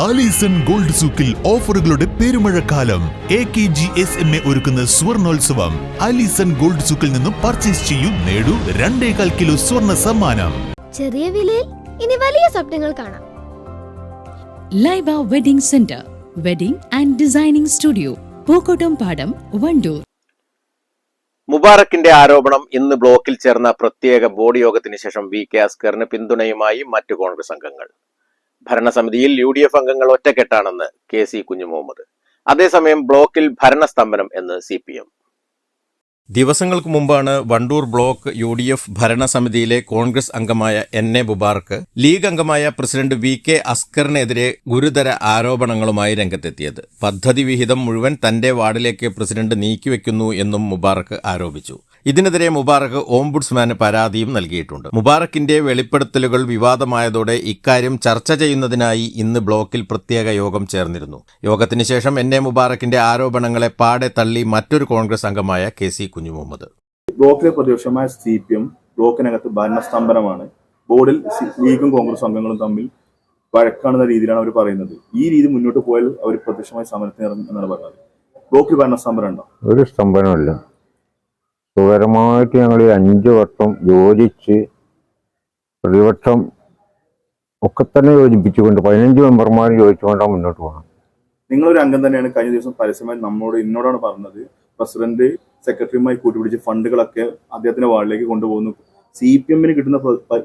Alison gold സൂക്കിൽ ഓഫറുകളുടെ പെരുമഴക്കാലം. A K G S M A ഒരുക്കുന്ന സ്വർണോത്സവം. ആലീസൺ ഗോൾഡ് സൂക്കിൽ നിന്നും പർച്ചേസ് ചെയ്യൂ നേടൂ രണ്ടേകാൽ കിലോ സ്വർണ സമ്മാനം. ചെറിയ വിലയിൽ ഇനി വലിയ സ്വപ്നങ്ങൾ കാണാം. Laiba wedding center wedding and designing studio Pookkottumpadam Wandoor. മുബാറക്കിന്റെ ആരോപണം ഇന്ന് ബ്ലോക്കിൽ ചേർന്ന പ്രത്യേക ബോർഡ് യോഗത്തിന് ശേഷം വി കെ അസ്കറിന് പിന്തുണയുമായി മറ്റു കോൺഗ്രസ് അംഗങ്ങൾ. ഭരണസമിതിയിൽ യു ഡി എഫ് അംഗങ്ങൾ ഒറ്റക്കെട്ടാണെന്ന് കെ സി കുഞ്ഞുമുഹമ്മദ്. അതേസമയം ബ്ലോക്കിൽ ഭരണസ്തംഭനം എന്ന് സി പി എം. ദിവസങ്ങൾക്ക് മുമ്പാണ് Wandoor block U D F ഭരണസമിതിയിലെ Congress അംഗമായ എൻ എ ബുബാർക്ക് ലീഗ് അംഗമായ പ്രസിഡന്റ് വി കെ അസ്കറിനെതിരെ ഗുരുതര ആരോപണങ്ങളുമായി രംഗത്തെത്തിയത്. പദ്ധതി വിഹിതം മുഴുവൻ തന്റെ വാർഡിലേക്ക് പ്രസിഡന്റ് നീക്കിവെക്കുന്നു എന്നും മുബാർക്ക് ആരോപിച്ചു. ഇതിനെതിരെ മുബാറക് ഓംബുഡ്സ്മാന് പരാതിയും നൽകിയിട്ടുണ്ട്. മുബാറക്കിന്റെ വെളിപ്പെടുത്തലുകൾ വിവാദമായതോടെ ഇക്കാര്യം ചർച്ച ചെയ്യുന്നതിനായി ഇന്ന് ബ്ലോക്കിൽ പ്രത്യേക യോഗം ചേർന്നിരുന്നു. യോഗത്തിന് ശേഷം എൻ എ മുബാറക്കിന്റെ ആരോപണങ്ങളെ പാടെ തള്ളി മറ്റൊരു കോൺഗ്രസ് അംഗമായ കെ സി കുഞ്ഞുമുഹമ്മദ്. ബ്ലോക്കിലെ പ്രതിപക്ഷമായ സി പി എം ബ്ലോക്കിനകത്ത് ഭരണസ്തംഭനമാണ്. ബോർഡിൽ ലീഗും കോൺഗ്രസ് അംഗങ്ങളും തമ്മിൽ വഴക്കാണെന്ന രീതിയിലാണ് അവർ പറയുന്നത്. ഈ രീതി മുന്നോട്ട് പോയാൽ അവർ പ്രത്യക്ഷമായി സമരത്തിന് ഇറങ്ങും എന്നാണ് പറഞ്ഞത്. ബ്ലോക്കിൽ ഭരണസ്തംഭനം ഉണ്ടോ? ഒരു സ്തംഭനമില്ല സുഖകരമായിട്ട് ഞങ്ങൾ ഈ അഞ്ച് വർഷം യോജിച്ച് പ്രതിപക്ഷം ഒക്കെ തന്നെ യോജിപ്പിച്ചുകൊണ്ട് പതിനഞ്ച് മെമ്പർമാർ യോജിച്ചുകൊണ്ടാണ് മുന്നോട്ട് പോകണം. നിങ്ങളൊരു അംഗം തന്നെയാണ്. കഴിഞ്ഞ ദിവസം പരസ്യമായി നമ്മോട് ഇന്നോടാണ് പറഞ്ഞത്. പ്രസിഡന്റ് സെക്രട്ടറിയുമായി കൂട്ടുപിടിച്ച് ഫണ്ടുകളൊക്കെ അദ്ദേഹത്തിന്റെ വാർഡിലേക്ക് കൊണ്ടുപോകുന്നു. സി പി എമ്മിന് കിട്ടുന്ന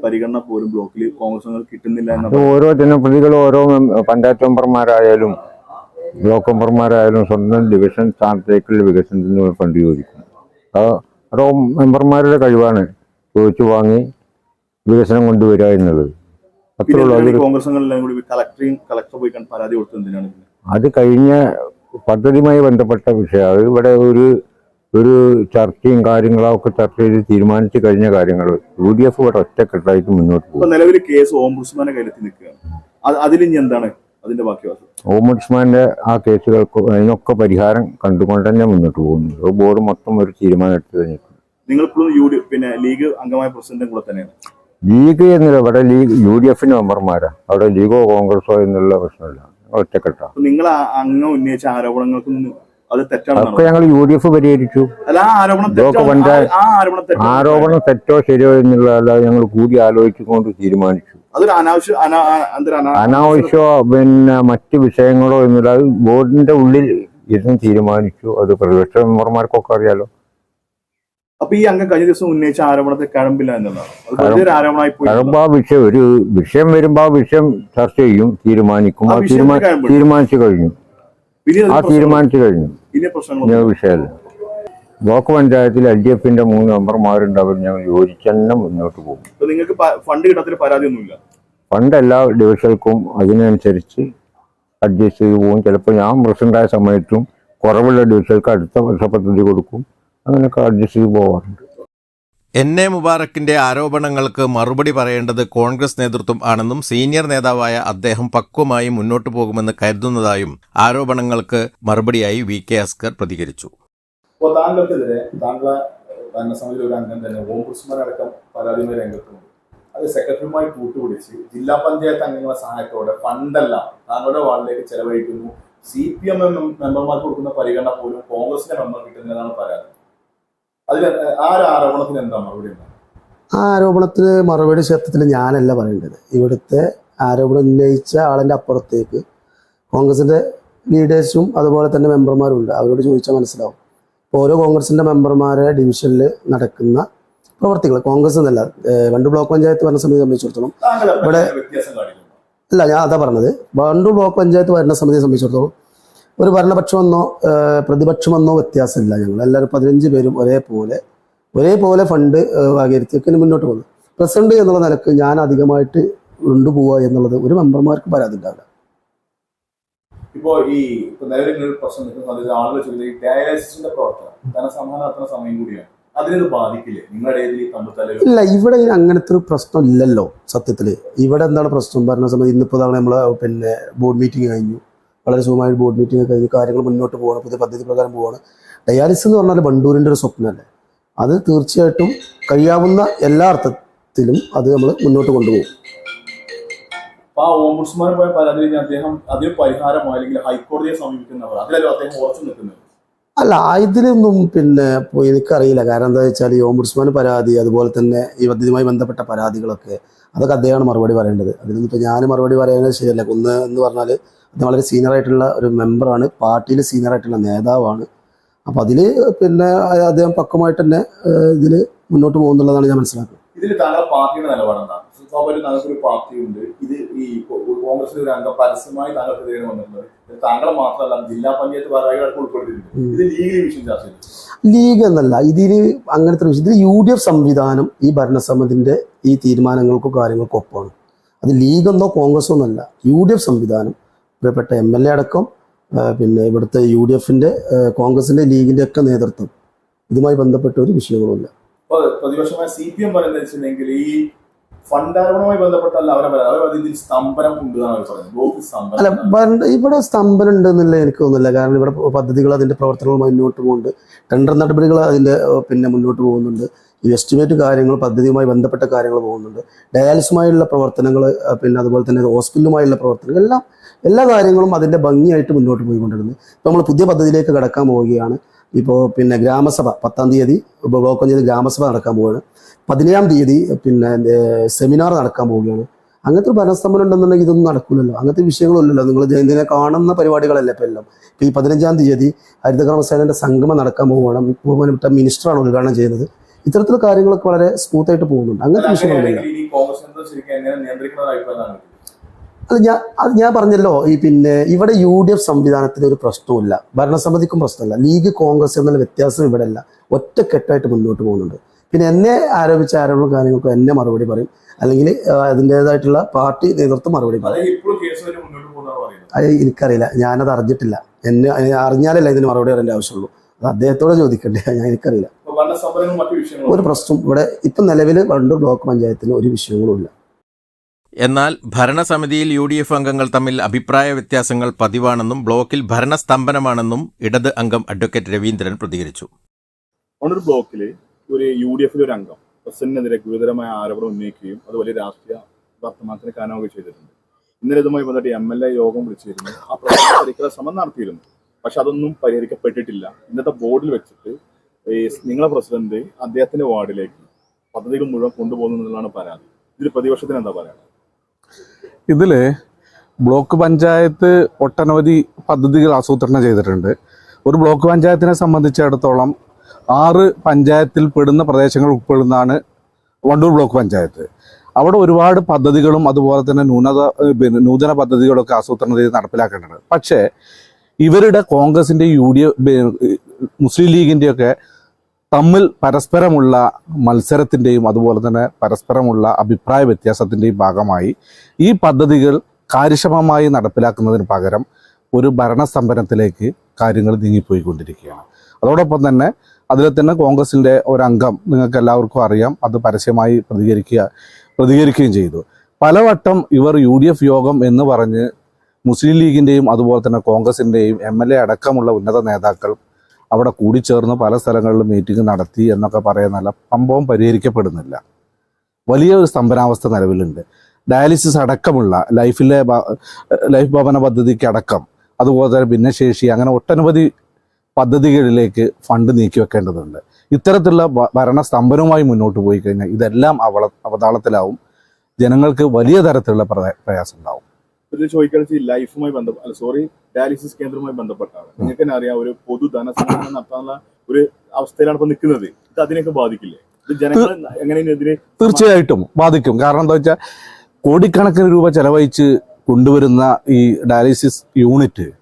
പരിഗണന പോലും ബ്ലോക്കിൽ കോൺഗ്രസ് കിട്ടുന്നില്ല ഓരോ ജനപ്രതികൾ ഓരോ പഞ്ചായത്ത് മെമ്പർമാരായാലും ബ്ലോക്ക് മെമ്പർമാരായാലും സ്വന്തം ഡിവിഷൻ സ്ഥാനത്തേക്കുള്ള വികസനത്തിന് ഫണ്ട് ചോദിക്കും അത് ഓരോ മെമ്പർമാരുടെ കഴിവാണ് ചോദിച്ചു വാങ്ങി വികസനം കൊണ്ടുവരിക എന്നുള്ളത്? അത് കഴിഞ്ഞ പദ്ധതിയുമായി ബന്ധപ്പെട്ട വിഷയം. അത് ഇവിടെ ഒരു ഒരു ചർച്ചയും കാര്യങ്ങളൊക്കെ ചർച്ച ചെയ്ത് തീരുമാനിച്ചു കഴിഞ്ഞ കാര്യങ്ങൾ. യു ഡി എഫ് ഇവിടെ ഒറ്റക്കെട്ടായിട്ട് മുന്നോട്ട് പോകും. നിലവിൽ കേസ് ഓംബുഡ്സ്മാനെ കയ്യിലെത്തി നിൽക്കുകയാണ്. അതിൽ ഇനി എന്താണ് അതിന്റെ ബാക്കി ഓംബുഡ്സ്മാന്റെ ആ കേസുകൾക്ക് അതിനൊക്കെ പരിഹാരം കണ്ടുകൊണ്ട് തന്നെ മുന്നോട്ട് പോകുന്നു. ബോർഡ് മൊത്തം ഒരു തീരുമാനം എടുത്തു കഴിഞ്ഞിട്ടുണ്ട്. നിങ്ങൾ ഇപ്പോഴും യു ഡി പിന്നെ ലീഗ് അംഗമായ പ്രസിഡന്റും കൂടെ തന്നെയാണ്. ലീഗ് എന്നില്ല ഇവിടെ ലീഗ് യു ഡി എഫിന് മെമ്പർമാരാ. അവിടെ ലീഗോ കോൺഗ്രസോ എന്നുള്ള പ്രശ്നമില്ല. ഒറ്റക്കെട്ടാ. നിങ്ങൾ അംഗം ഉന്നയിച്ച ആരോപണങ്ങൾക്കൊന്നും അത് തെറ്റാണ് ഞങ്ങൾ യു ഡി എഫ് പരിഹരിച്ചു. ആരോപണം തെറ്റോ? ശരിയോ എന്നുള്ള അല്ലാതെ ഞങ്ങൾ കൂടി ആലോചിച്ചുകൊണ്ട് തീരുമാനിച്ചു. അനാവശ്യ പിന്നെ മറ്റ് വിഷയങ്ങളോ എന്നില്ല ബോർഡിന്റെ ഉള്ളിൽ ഇരുന്ന് തീരുമാനിച്ചു. അത് പ്രതിപക്ഷ മെമ്പർമാർക്കൊക്കെ അറിയാലോ. അപ്പൊ ഈ അംഗം കഴിഞ്ഞ ദിവസം ഉന്നയിച്ച ആരോപണത്തെ കഴമ്പില്ല പോയി കഴമ്പ് വിഷയം ഒരു വിഷയം വരുമ്പോ ആ വിഷയം ചർച്ച ചെയ്യും തീരുമാനിക്കും. തീരുമാനിച്ചു കഴിഞ്ഞു. ആ തീരുമാനിച്ചു കഴിഞ്ഞു. വിഷയമല്ല ബ്ലോക്ക് പഞ്ചായത്തിൽ എൽ ഡി എഫിന്റെ മൂന്ന് മെമ്പർമാരുണ്ട് അവർ ഞങ്ങൾ യോജിച്ചെന്നെ മുന്നോട്ട് പോകും. നിങ്ങൾക്ക് ഫണ്ട് പരാതിയൊന്നുമില്ല? ഫണ്ട് എല്ലാ ഡിവിഷനുകൾക്കും അതിനനുസരിച്ച് അഡ്ജസ്റ്റ് ചെയ്ത് പോകും. ചിലപ്പോൾ ഞാൻ പ്രസിഡന്റായ സമയത്തും കുറവുള്ള ഡിവിഷനുകൾക്ക് അടുത്ത വർഷ പദ്ധതി കൊടുക്കും. അങ്ങനെയൊക്കെ അഡ്ജസ്റ്റ് ചെയ്ത് പോകാറുണ്ട് എൻ എ മുബാറക്കിന്റെ ആരോപണങ്ങൾക്ക് മറുപടി പറയേണ്ടത് കോൺഗ്രസ് നേതൃത്വം ആണെന്നും സീനിയർ നേതാവായ അദ്ദേഹം പക്വമായി മുന്നോട്ടു പോകുമെന്ന് കരുതുന്നതായും ആരോപണങ്ങൾക്ക് മറുപടിയായി വി കെ അസ്കർ പ്രതികരിച്ചു. അപ്പോൾ താങ്കൾക്കെതിരെ താങ്കളെ ഭരണസമിതിയിൽ ഒരു അംഗം തന്നെ ഓം കുസ്മാൻ അടക്കം പരാതിയുമായി രംഗത്തുണ്ട്. അത് സെക്രട്ടറിയുമായി കൂട്ടുപിടിച്ച് ജില്ലാ പഞ്ചായത്ത് അംഗങ്ങളുടെ സഹായത്തോടെ ഫണ്ടെല്ലാം താങ്കളുടെ വാർഡിലേക്ക് ചെലവഴിക്കുന്നു. സി പി എം മെമ്പർമാർക്ക് കൊടുക്കുന്ന പരിഗണന പോലും കോൺഗ്രസിന്റെ മെമ്പർ കിട്ടുന്നതാണ് പരാതി. അതിൽ ആ ഒരു ആരോപണത്തിന് എന്താ മറുപടി ക്ഷേത്രത്തിൽ ആ ആരോപണത്തിന് മറുപടി സത്യത്തിൽ ഞാനല്ല പറയേണ്ടത്. ഇവിടുത്തെ ആരോപണം ഉന്നയിച്ച ആളിന്റെ അപ്പുറത്തേക്ക് കോൺഗ്രസിന്റെ ലീഡേഴ്സും അതുപോലെ തന്നെ മെമ്പർമാരും ഉണ്ട്. അവരോട് ചോദിച്ചാൽ മനസ്സിലാവും. ഓരോ കോൺഗ്രസിന്റെ മെമ്പർമാരെ ഡിവിഷനിൽ നടക്കുന്ന പ്രവർത്തികൾ കോൺഗ്രസ് എന്നല്ല വണ്ടു രണ്ട് ബ്ലോക്ക് പഞ്ചായത്ത് ഭരണസമിതി സംബന്ധിച്ചിടത്തോളം ഇവിടെ- അല്ല ഞാൻ അതാ പറഞ്ഞത്. വണ്ടു ബ്ലോക്ക് പഞ്ചായത്ത് ഭരണസമിതിയെ സംബന്ധിച്ചിടത്തോളം ഒരു ഭരണപക്ഷമെന്നോ പ്രതിപക്ഷമെന്നോ വ്യത്യാസമില്ല ഞങ്ങൾ. എല്ലാവരും പതിനഞ്ച് പേരും ഒരേപോലെ ഒരേപോലെ ഫണ്ട് വകയിരുത്തിയൊക്കെ മുന്നോട്ട് പോകുന്നു. പ്രസിഡന്റ് എന്നുള്ള നിലയ്ക്ക് ഞാൻ അധികമായിട്ട് കൊണ്ടുപോവുക എന്നുള്ളത് ഒരു മെമ്പർമാർക്ക് പരാതി ഉണ്ടാവില്ല. ഇപ്പോ ഈ നിലവിൽ പ്രശ്നം ആളുകൾ ചോദിക്കുന്നത് ഈ ഡയാലിസിന്റെ പ്രവർത്തനം സമയം കൂടിയാണ്. ഇല്ല ഇവിടെ അങ്ങനത്തെ ഒരു പ്രശ്നം ഇല്ലല്ലോ സത്യത്തിൽ ഇവിടെ എന്താണ് പ്രശ്നം? ഭരണസമിതി ഇന്നിപ്പോ ഇന്നിപ്പോൾ നമ്മൾ നമ്മൾ പിന്നെ ബോർഡ് മീറ്റിംഗ് കഴിഞ്ഞു. വളരെ സുഖമായ ബോർഡ് മീറ്റിംഗ് കഴിഞ്ഞ് കാര്യങ്ങൾ മുന്നോട്ട് പോകണം പുതിയ പദ്ധതി പ്രകാരം പോവാണ്. ഡയാലിസിസ് എന്ന് പറഞ്ഞാൽ ബണ്ടൂരിന്റെ ഒരു സ്വപ്നമല്ലേ? അത് തീർച്ചയായിട്ടും കഴിയാവുന്ന എല്ലാ അർത്ഥത്തിലും അത് നമ്മൾ മുന്നോട്ട് കൊണ്ടുപോകും. ആ ഓംബുഡ്സ്മാൻ പോയ അദ്ദേഹം അതിന് അല്ലെങ്കിൽ ഹൈക്കോടതിയെ സമീപിക്കുന്നവർ അതിലല്ലോ അദ്ദേഹം ഉറച്ചു നിൽക്കുന്നത്? അല്ല ഇതിലൊന്നും പിന്നെ എനിക്കറിയില്ല. കാരണം എന്താ വെച്ചാൽ ഈ ഓംബുഡ്സ്മാൻ പരാതി അതുപോലെ തന്നെ ഈ പദ്ധതിയുമായി ബന്ധപ്പെട്ട പരാതികളൊക്കെ അതൊക്കെ അദ്ദേഹമാണ് മറുപടി പറയേണ്ടത്. അതിലിപ്പോൾ ഞാൻ മറുപടി പറയുന്നത് ശരിയല്ല. ഒന്ന് എന്ന് പറഞ്ഞാൽ അത് വളരെ സീനിയറായിട്ടുള്ള ഒരു മെമ്പറാണ് പാർട്ടിയിൽ സീനിയറായിട്ടുള്ള നേതാവാണ്. അപ്പോൾ അതിൽ പിന്നെ അദ്ദേഹം പക്കമായിട്ട് തന്നെ ഇതിൽ മുന്നോട്ട് പോകുന്നുള്ളതാണ് ഞാൻ മനസ്സിലാക്കുന്നത്. ഇതിൽ താങ്കളുടെ പാർട്ടിയുടെ നിലപാടെന്താണ്? സ്വാഭാവികം പാർട്ടി ഉണ്ട് ഇത് ഈ കോൺഗ്രസിന്റെ കോൺഗ്രസിലെ ഒരു അംഗം പരസ്യമായി താങ്കൾക്കെതിരെ എതിരെ വന്നിട്ടുണ്ട്. താങ്കളെ മാത്രമല്ല ജില്ലാ പഞ്ചായത്ത് ഭാരവാഹികളൊക്കെ ഉൾപ്പെടുത്തിയിട്ടുണ്ട്. ഇത് ലീഗ് വിഷയം ചർച്ച ചെയ്തു. ലീഗ് എന്നല്ല ഇതിന് അങ്ങനത്തെ ഒരു വിഷയം. ഇതിൽ യു ഡി എഫ് സംവിധാനം ഈ ഭരണസമിതിന്റെ ഈ തീരുമാനങ്ങൾക്കും കാര്യങ്ങൾക്കും ഒപ്പമാണ്. അത് ലീഗെന്നോ കോൺഗ്രസോ എന്നല്ല യു ഡി എഫ് സംവിധാനം. പ്രിയപ്പെട്ട എം എൽ എ അടക്കം പിന്നെ ഇവിടുത്തെ യു ഡി എഫിന്റെ കോൺഗ്രസിന്റെ ലീഗിന്റെ ഒക്കെ നേതൃത്വം. ഇതുമായി ബന്ധപ്പെട്ട ഒരു വിഷയങ്ങളുമില്ല. പ്രതിപക്ഷമായ സി പി എം പറയുന്നത് വെച്ചിട്ടുണ്ടെങ്കിൽ ഈ ഫണ്ടാരോപണവുമായി ബന്ധപ്പെട്ടല്ല അവരെ അവരതിൽ സ്തംഭനം ഉണ്ട് അല്ല സ്തംഭനം ഇവിടെ സ്തംഭനം ഉണ്ടെന്നില്ല എനിക്ക് തോന്നുന്നില്ല. കാരണം ഇവിടെ പദ്ധതികൾ അതിന്റെ പ്രവർത്തനങ്ങൾ മുന്നോട്ട് പോകുന്നുണ്ട്. ടെൻഡർ നടപടികൾ അതിന്റെ പിന്നെ മുന്നോട്ട് പോകുന്നുണ്ട്. ഈ എസ്റ്റിമേറ്റ് കാര്യങ്ങൾ പദ്ധതിയുമായി ബന്ധപ്പെട്ട കാര്യങ്ങൾ പോകുന്നുണ്ട്. ഡയാലിസുമായുള്ള പ്രവർത്തനങ്ങൾ പിന്നെ അതുപോലെ തന്നെ ഹോസ്പിറ്റലുമായുള്ള പ്രവർത്തനങ്ങൾ എല്ലാം എല്ലാ കാര്യങ്ങളും അതിന്റെ ഭംഗിയായിട്ട് മുന്നോട്ട് പോയിക്കൊണ്ടിരുന്നു. ഇപ്പോൾ നമ്മൾ പുതിയ പദ്ധതിയിലേക്ക് കടക്കാൻ പോവുകയാണ്. ഇപ്പോൾ പിന്നെ ഗ്രാമസഭ പത്താം തീയതി ബ്ലോക്ക് പഞ്ചായത്ത് ഗ്രാമസഭ നടക്കാൻ പോവുകയാണ്. പതിനേഴാം തീയതി പിന്നെ സെമിനാർ നടക്കാൻ പോവുകയാണ്. അങ്ങനത്തെ ഒരു ഭരണസ്തംഭനം ഉണ്ടെന്നുണ്ടെങ്കിൽ ഇതൊന്നും നടക്കില്ലല്ലോ അങ്ങനത്തെ വിഷയങ്ങളൊന്നുമില്ലല്ലോ നിങ്ങൾ ഇതിനെ കാണുന്ന പരിപാടികളല്ലേ ഇപ്പം എല്ലാം. ഇപ്പം ഈ പതിനഞ്ചാം തീയതി ഹരിതകർമ്മസേനയുടെ സംഗമം നടക്കാൻ പോവുകയാണ്. ബഹുമാനപ്പെട്ട മിനിസ്റ്ററാണ് ഉദ്ഘാടനം ചെയ്യുന്നത്. ഇത്തരത്തിലുള്ള കാര്യങ്ങളൊക്കെ വളരെ സ്മൂത്ത് ആയിട്ട് പോകുന്നുണ്ട്. അങ്ങനത്തെ വിഷയങ്ങളില്ല അല്ല ഞാൻ അത് ഞാൻ പറഞ്ഞല്ലോ. ഈ പിന്നെ ഇവിടെ യു ഡി എഫ് സംവിധാനത്തിന് ഒരു പ്രശ്നവുമില്ല. ഭരണസമിതിക്കും പ്രശ്നമില്ല. ലീഗ് കോൺഗ്രസ് എന്നുള്ള വ്യത്യാസം ഇവിടെ അല്ല ഒറ്റക്കെട്ടായിട്ട് മുന്നോട്ട് പോകുന്നുണ്ട്. പിന്നെ എന്നെ ആരോപിച്ച ആരോപണ കാര്യങ്ങൾക്കും എന്നെ മറുപടി പറയും. അല്ലെങ്കിൽ അതിന്റെതായിട്ടുള്ള പാർട്ടി നേതൃത്വം മറുപടി പറയും. എനിക്കറിയില്ല. ഞാനത് അറിഞ്ഞിട്ടില്ല. എന്നെ അറിഞ്ഞാലല്ല ഇതിന് മറുപടി പറയേണ്ട ആവശ്യമുള്ളൂ. അത് അദ്ദേഹത്തോട് ചോദിക്കണ്ടേ? ഞാൻ എനിക്കറിയില്ല. ഒരു പ്രശ്നം ഇവിടെ ഇപ്പം നിലവിൽ വണ്ടൂർ ബ്ലോക്ക് പഞ്ചായത്തിന് ഒരു വിഷയങ്ങളും ഇല്ല. എന്നാൽ ഭരണസമിതിയിൽ യു ഡി എഫ് അംഗങ്ങൾ തമ്മിൽ അഭിപ്രായ വ്യത്യാസങ്ങൾ പതിവാണെന്നും ബ്ലോക്കിൽ ഭരണസ്തംഭനമാണെന്നും ഇടത് അംഗം അഡ്വക്കേറ്റ് രവീന്ദ്രൻ പ്രതികരിച്ചു. ബ്ലോക്കിൽ ഒരു യു ഡി എഫിലെ ഒരു അംഗം. പ്രസിഡന്റിനെതിരെ ഗുരുതരമായ ആരോപണം ഉന്നയിക്കുകയും അത് വലിയ രാഷ്ട്രീയ വർത്തമാനത്തിന് കാരണമാവുകയും ചെയ്തിട്ടുണ്ട്. ഇന്നലെ ഇതുമായി ബന്ധപ്പെട്ട് എം എൽ എ യോഗം വിളിച്ചിരുന്നു. ആ പ്രശ്നം പരിഹരിക്കാൻ ശ്രമം നടത്തിയിരുന്നു. പക്ഷെ അതൊന്നും പരിഹരിക്കപ്പെട്ടിട്ടില്ല. ഇന്നത്തെ ബോർഡിൽ വെച്ചിട്ട് ഈ നിങ്ങളെ പ്രസിഡന്റ് അദ്ദേഹത്തിന്റെ വാർഡിലേക്ക് പദ്ധതികൾ മുഴുവൻ കൊണ്ടുപോകുന്നു എന്നുള്ളതാണ് പരാതി. ഇതിൽ പ്രതിപക്ഷത്തിന് എന്താ പറയുക ഇതിൽ ബ്ലോക്ക് പഞ്ചായത്ത് ഒട്ടനവധി പദ്ധതികൾ ആസൂത്രണം ചെയ്തിട്ടുണ്ട്. ഒരു ബ്ലോക്ക് പഞ്ചായത്തിനെ സംബന്ധിച്ചിടത്തോളം ആറ് പഞ്ചായത്തിൽ പെടുന്ന പ്രദേശങ്ങൾ ഉൾപ്പെടുന്നതാണ് വണ്ടൂർ ബ്ലോക്ക് പഞ്ചായത്ത്. അവിടെ ഒരുപാട് പദ്ധതികളും അതുപോലെ തന്നെ ന്യൂനത പിന്നെ നൂതന പദ്ധതികളൊക്കെ ആസൂത്രണം ചെയ്ത് നടപ്പിലാക്കേണ്ടത്. പക്ഷേ ഇവരുടെ കോൺഗ്രസിന്റെ യു ഡി മുസ്ലിം ലീഗിന്റെയൊക്കെ തമ്മിൽ പരസ്പരമുള്ള മത്സരത്തിന്റെയും അതുപോലെ തന്നെ പരസ്പരമുള്ള അഭിപ്രായ വ്യത്യാസത്തിന്റെയും ഭാഗമായി ഈ പദ്ധതികൾ കാര്യക്ഷമമായി നടപ്പിലാക്കുന്നതിന് പകരം ഒരു ഭരണസ്തംഭനത്തിലേക്ക് കാര്യങ്ങൾ നീങ്ങിപ്പോയിക്കൊണ്ടിരിക്കുകയാണ്. അതോടൊപ്പം തന്നെ അതിൽ തന്നെ കോൺഗ്രസിന്റെ ഒരംഗം നിങ്ങൾക്ക് എല്ലാവർക്കും അറിയാം. അത് പരസ്യമായി പ്രതികരിക്കുക പ്രതികരിക്കുകയും ചെയ്തു. പലവട്ടം ഇവർ യു ഡി എഫ് യോഗം എന്ന് പറഞ്ഞ് മുസ്ലിം ലീഗിന്റെയും അതുപോലെ തന്നെ കോൺഗ്രസിന്റെയും എം എൽ എ അടക്കമുള്ള ഉന്നത നേതാക്കൾ അവിടെ കൂടിച്ചേർന്ന് പല സ്ഥലങ്ങളിലും മീറ്റിംഗ് നടത്തി എന്നൊക്കെ പറയുന്നല്ല സംഭവം പരിഹരിക്കപ്പെടുന്നില്ല. വലിയ ഒരു സ്തംഭനാവസ്ഥ നിലവിലുണ്ട്. ഡയാലിസിസ് അടക്കമുള്ള ലൈഫിലെ ലൈഫ് ഭവന പദ്ധതിക്ക് അടക്കം അതുപോലെ തന്നെ ഭിന്നശേഷി അങ്ങനെ ഒട്ടനവധി പദ്ധതികളിലേക്ക് ഫണ്ട് നീക്കി വെക്കേണ്ടതുണ്ട്. ഇത്തരത്തിലുള്ള ഭരണ ഭരണസ്തംഭനവുമായി മുന്നോട്ട് പോയി കഴിഞ്ഞാൽ ഇതെല്ലാം അവള അവതാളത്തിലാവും. ജനങ്ങൾക്ക് വലിയ തരത്തിലുള്ള പ്രയ- പ്രയാസം ഉണ്ടാവും ലൈഫുമായി ബന്ധപ്പെട്ട സോറി ഡയാലിസിസ് കേന്ദ്രവുമായി ബന്ധപ്പെട്ടാണ്. നിങ്ങൾക്ക് തന്നെ അറിയാം ഒരു പൊതു ധനസംഘടന നടത്താനുള്ള ഒരു അവസ്ഥയിലാണ് ഇപ്പൊ നിൽക്കുന്നത്. ഇത് അതിനെയൊക്കെ ബാധിക്കില്ലേ? തീർച്ചയായിട്ടും ബാധിക്കും. കാരണം എന്താ വെച്ചാൽ കോടിക്കണക്കിന് രൂപ ചെലവഴിച്ച് കൊണ്ടുവരുന്ന ഈ ഡയാലിസിസ് യൂണിറ്റ്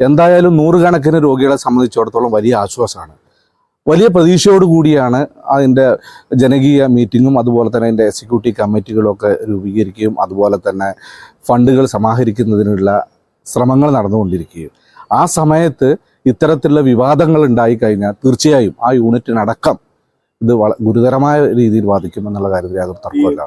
എന്തായാലും നൂറുകണക്കിന് രോഗികളെ സംബന്ധിച്ചിടത്തോളം വലിയ ആശ്വാസമാണ്. വലിയ കൂടിയാണ് അതിന്റെ ജനകീയ മീറ്റിങ്ങും അതുപോലെ തന്നെ അതിന്റെ എക്സിക്യൂട്ടീവ് കമ്മിറ്റികളൊക്കെ രൂപീകരിക്കുകയും അതുപോലെ തന്നെ ഫണ്ടുകൾ സമാഹരിക്കുന്നതിനുള്ള ശ്രമങ്ങൾ നടന്നുകൊണ്ടിരിക്കുകയും. ആ സമയത്ത് ഇത്തരത്തിലുള്ള വിവാദങ്ങൾ ഉണ്ടായിക്കഴിഞ്ഞാൽ തീർച്ചയായും ആ യൂണിറ്റിനടക്കം ഇത് വള ഗുരുതരമായ രീതിയിൽ ബാധിക്കും എന്നുള്ള കാര്യത്തിൽ യാതൊരു തർക്കമില്ല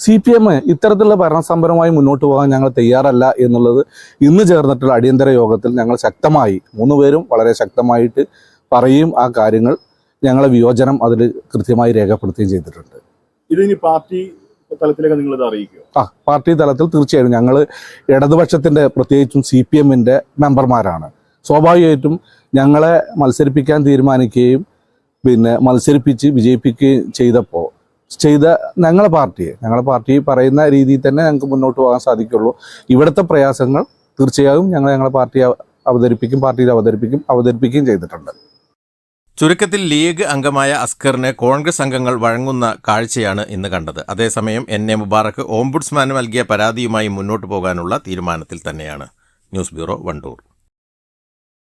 സി പി എം ഇത്തരത്തിലുള്ള ഭരണസംഭരമായി മുന്നോട്ട് പോകാൻ ഞങ്ങൾ തയ്യാറല്ല എന്നുള്ളത് ഇന്ന് ചേർന്നിട്ടുള്ള അടിയന്തര യോഗത്തിൽ ഞങ്ങൾ ശക്തമായി മൂന്ന് പേരും വളരെ ശക്തമായിട്ട് പറയും ആ കാര്യങ്ങൾ ഞങ്ങളെ വിയോജനം അതിൽ കൃത്യമായി രേഖപ്പെടുത്തുകയും ചെയ്തിട്ടുണ്ട്. ഇതിനി പാർട്ടി തലത്തിലൊക്കെ നിങ്ങൾ ഇത് ആ പാർട്ടി തലത്തിൽ തീർച്ചയായും ഞങ്ങൾ ഇടതുപക്ഷത്തിന്റെ പ്രത്യേകിച്ചും സി പി എമ്മിന്റെ മെമ്പർമാരാണ്. സ്വാഭാവികമായിട്ടും ഞങ്ങളെ മത്സരിപ്പിക്കാൻ തീരുമാനിക്കുകയും പിന്നെ മത്സരിപ്പിച്ച് വിജയിപ്പിക്കുകയും ചെയ്തപ്പോൾ ചെയ്ത ഞങ്ങളെ പാർട്ടിയെ ഞങ്ങളെ പാർട്ടി പറയുന്ന രീതിയിൽ തന്നെ ഞങ്ങൾക്ക് മുന്നോട്ട് പോകാൻ സാധിക്കുള്ളൂ. ഇവിടുത്തെ പ്രയാസങ്ങൾ തീർച്ചയായും ഞങ്ങൾ ഞങ്ങളെ പാർട്ടി അവതരിപ്പിക്കും പാർട്ടിയിൽ അവതരിപ്പിക്കും അവതരിപ്പിക്കുകയും ചെയ്തിട്ടുണ്ട്. ചുരുക്കത്തിൽ ലീഗ് അംഗമായ അസ്കറിന് കോൺഗ്രസ് അംഗങ്ങൾ വഴങ്ങുന്ന കാഴ്ചയാണ് ഇന്ന് കണ്ടത്. അതേസമയം എൻ എ മുബാറക്ക് ഓംബുഡ്സ്മാന് നൽകിയ പരാതിയുമായി മുന്നോട്ട് പോകാനുള്ള തീരുമാനത്തിൽ തന്നെയാണ്. News bureau Wandoor.